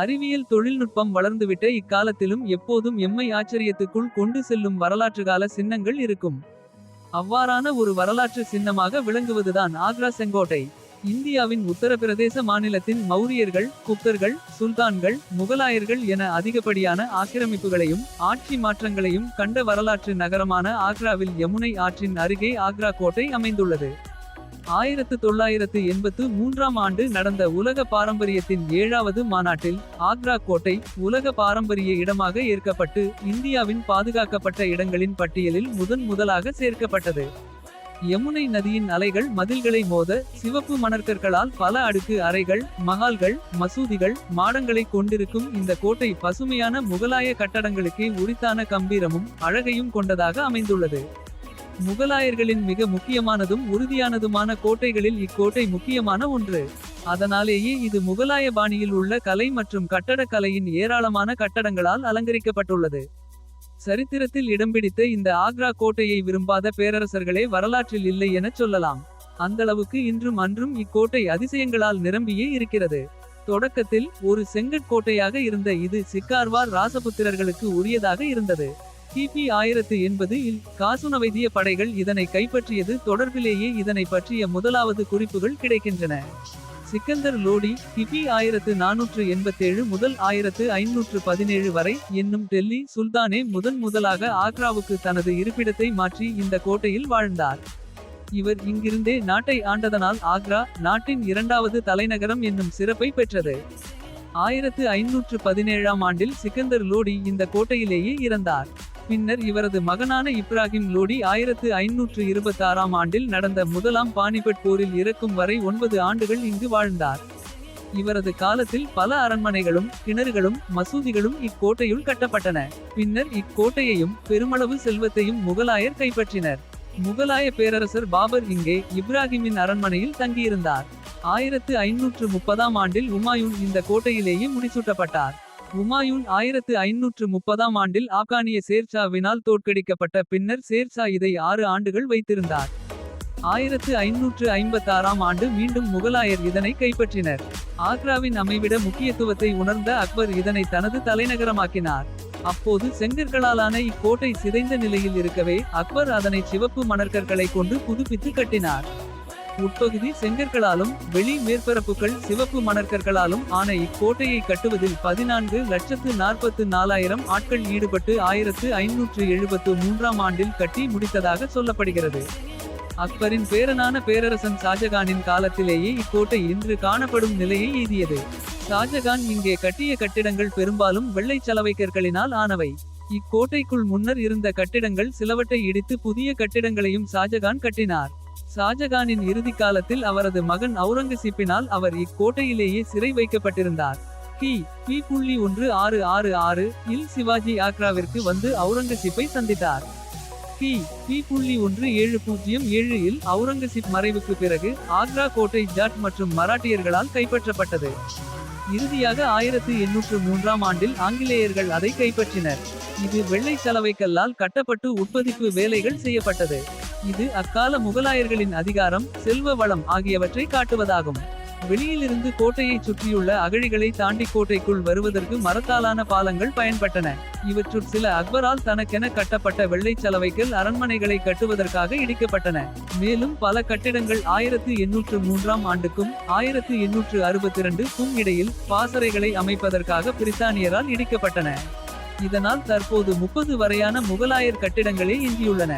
அறிவியல் தொழில்நுட்பம் வளர்ந்துவிட்ட இக்காலத்திலும் எப்போதும் எம்மை ஆச்சரியத்துக்குள் கொண்டு செல்லும் வரலாற்றுகால சின்னங்கள் இருக்கும். அவ்வாறான ஒரு வரலாற்று சின்னமாக விளங்குவதுதான் ஆக்ரா செங்கோட்டை. இந்தியாவின் உத்தரப்பிரதேச மாநிலத்தின் மௌரியர்கள் குப்தர்கள் சுல்தான்கள் முகலாயர்கள் என அதிகப்படியான ஆக்கிரமிப்புகளையும். ஆட்சி மாற்றங்களையும் கண்ட வரலாற்று நகரமான ஆக்ராவில் யமுனை ஆற்றின் அருகே ஆக்ரா கோட்டை அமைந்துள்ளது. ஆயிரத்து தொள்ளாயிரத்து எண்பத்து மூன்றாம் ஆண்டு நடந்த உலக பாரம்பரியத்தின் ஏழாவது மாநாட்டில். ஆக்ரா கோட்டை உலக பாரம்பரிய இடமாக ஏற்கப்பட்டு. இந்தியாவின் பாதுகாக்கப்பட்ட இடங்களின் பட்டியலில் முதன் முதலாக சேர்க்கப்பட்டது. யமுனை நதியின் அலைகள் மதில்களை மோத சிவப்பு மணற்கற்களால் பல அடுக்கு அறைகள். மகால்கள் மசூதிகள் மாடங்களை கொண்டிருக்கும் இந்த கோட்டை பசுமையான முகலாய கட்டடங்களுக்கே உரித்தான கம்பீரமும். அழகையும் கொண்டதாக அமைந்துள்ளது. முகலாயர்களின் மிக முக்கியமானதும் உறுதியானதுமான கோட்டைகளில் இக்கோட்டை முக்கியமான ஒன்று. அதனாலேயே இது முகலாய பாணியில் உள்ள கலை மற்றும் கட்டடக் கலையின் ஏராளமான கட்டடங்களால் அலங்கரிக்கப்பட்டுள்ளது. சரித்திரத்தில் இடம்பிடித்த இந்த ஆக்ரா கோட்டையை விரும்பாத பேரரசர்களே வரலாற்றில் இல்லை எனச் சொல்லலாம். அந்தளவுக்கு இன்றும் அன்றும் இக்கோட்டை அதிசயங்களால் நிரம்பியே இருக்கிறது. தொடக்கத்தில் ஒரு செங்கட் கோட்டையாக இருந்த இது சிக்கார்வார் ராசபுத்திரர்களுக்கு உரியதாக இருந்தது. கிபி ஆயிரத்து எண்பது இல் காசுனவைதிய படைகள் இதனை கைப்பற்றியது தொடர்பிலேயே இதனை பற்றிய முதலாவது குறிப்புகள் கிடைக்கின்றன. சிக்கந்தர் லோடி கிபி ஆயிரத்து நானூற்று எண்பத்தேழு முதல் ஆயிரத்து ஐநூற்று பதினேழு வரை என்னும் டெல்லி சுல்தானே முதன் முதலாக ஆக்ராவுக்கு தனது இருப்பிடத்தை மாற்றி இந்த கோட்டையில் வாழ்ந்தார். இவர் இங்கிருந்தே நாட்டை ஆண்டதனால் ஆக்ரா நாட்டின் இரண்டாவது தலைநகரம் என்னும் சிறப்பை பெற்றது. ஆயிரத்து ஐநூற்று பதினேழாம் ஆண்டில் சிக்கந்தர் லோடி இந்த கோட்டையிலேயே இறந்தார். பின்னர் இவரது மகனான இப்ராகிம் லோடி ஆயிரத்து ஐநூற்று இருபத்தாறாம் ஆண்டில் நடந்த முதலாம் பானிபட் போரில் இறக்கும் வரை ஒன்பது ஆண்டுகள் இங்கு வாழ்ந்தார். இவரது காலத்தில் பல அரண்மனைகளும் கிணறுகளும் மசூதிகளும் இக்கோட்டையுள் கட்டப்பட்டன. பின்னர் இக்கோட்டையையும் பெருமளவு செல்வத்தையும் முகலாயர் கைப்பற்றினர். முகலாய பேரரசர் பாபர் இங்கே இப்ராஹிமின் அரண்மனையில் தங்கியிருந்தார். ஆயிரத்து ஐநூற்று முப்பதாம் ஆண்டில் உமாயூன் இந்த கோட்டையிலேயே முடிசூட்டப்பட்டார். உமாயூன் ஆயிரத்து ஐநூற்று முப்பதாம் ஆண்டில் ஆப்கானிய சேர்ஷாவினால் தோற்கடிக்கப்பட்ட பின்னர் சேர்ஷா இதை ஆறு ஆண்டுகள் வைத்திருந்தார். ஆயிரத்து ஐநூற்று ஐம்பத்தாறாம் ஆண்டு மீண்டும் முகலாயர் இதனை கைப்பற்றினர். ஆக்ராவின் அமைவிட முக்கியத்துவத்தை உணர்ந்த அக்பர் இதனை தனது தலைநகரமாக்கினார். அப்போது செங்கற்களாலான இக்கோட்டை சிதைந்த நிலையில் இருக்கவே அக்பர் அதனை சிவப்பு மணற்கற்களை கொண்டு புதுப்பித்து கட்டினார். உட்பகுதி செங்கற்களாலும் வெளி மேற்பரப்புகள் சிவப்பு மணற்கற்களாலும் ஆன இக்கோட்டையை கட்டுவதில் பதினான்கு லட்சத்து நாற்பத்து நாலாயிரம் ஆட்கள் ஈடுபட்டு ஆயிரத்து ஐநூற்று எழுபத்து மூன்றாம் ஆண்டில் கட்டி முடித்ததாக சொல்லப்படுகிறது. அக்பரின் பேரனான பேரரசன் ஷாஜகானின் காலத்திலேயே இக்கோட்டை இன்று காணப்படும் நிலையை எய்தியது. ஷாஜகான் இங்கே கட்டிய கட்டிடங்கள் பெரும்பாலும் வெள்ளை சலவைக்கற்களினால் ஆனவை. இக்கோட்டைக்குள் முன்னர் இருந்த கட்டிடங்கள் சிலவற்றை இடித்து புதிய கட்டிடங்களையும் ஷாஜகான் கட்டினார். ஷாஜகானின் இறுதிக் காலத்தில் அவரது மகன் அவுரங்கசீப்பினால் அவர் இக்கோட்டையிலேயே சிறை வைக்கப்பட்டிருந்தார். கி. பி. புள்ளி ஒன்று ஆறு ஆறு ஆறு இல் சிவாஜி ஆக்ராவிற்கு வந்து அவுரங்கசீப்பை சந்தித்தார். கி. பி. புள்ளி ஒன்று ஏழு பூஜ்ஜியம் ஏழு இல் அவுரங்கசீப் மறைவுக்கு பிறகு ஆக்ரா கோட்டை ஜாட் மற்றும் மராட்டியர்களால் கைப்பற்றப்பட்டது. இறுதியாக ஆயிரத்து எண்ணூற்று மூன்றாம் ஆண்டில் ஆங்கிலேயர்கள் அதை கைப்பற்றினர். இது வெள்ளை சலவைக்கல்லால் கட்டப்பட்டு உட்பதிப்பு வேலைகள் செய்யப்பட்டது. இது அக்கால முகலாயர்களின் அதிகாரம் செல்வ வளம் ஆகியவற்றை காட்டுவதாகும். வெளியிலிருந்து கோட்டையைச் சுற்றியுள்ள அகழிகளை தாண்டி கோட்டைக்குள் வருவதற்கு மரத்தாலான பாலங்கள் பயன்பட்டன. இவற்றுள் சில அக்பரால் தனக்கென கட்டப்பட்ட வெள்ளை சலவைகள் அரண்மனைகளை கட்டுவதற்காக இடிக்கப்பட்டன. மேலும் பல கட்டிடங்கள் ஆயிரத்து எண்ணூற்று மூன்றாம் ஆண்டுக்கும். ஆயிரத்து எண்ணூற்று அறுபத்தி இரண்டுக்கும் இடையில் பாசறைகளை அமைப்பதற்காக பிரித்தானியரால் இடிக்கப்பட்டன. இதனால் தற்போது முப்பது வரையான முகலாயர் கட்டிடங்களே எஞ்சியுள்ளன.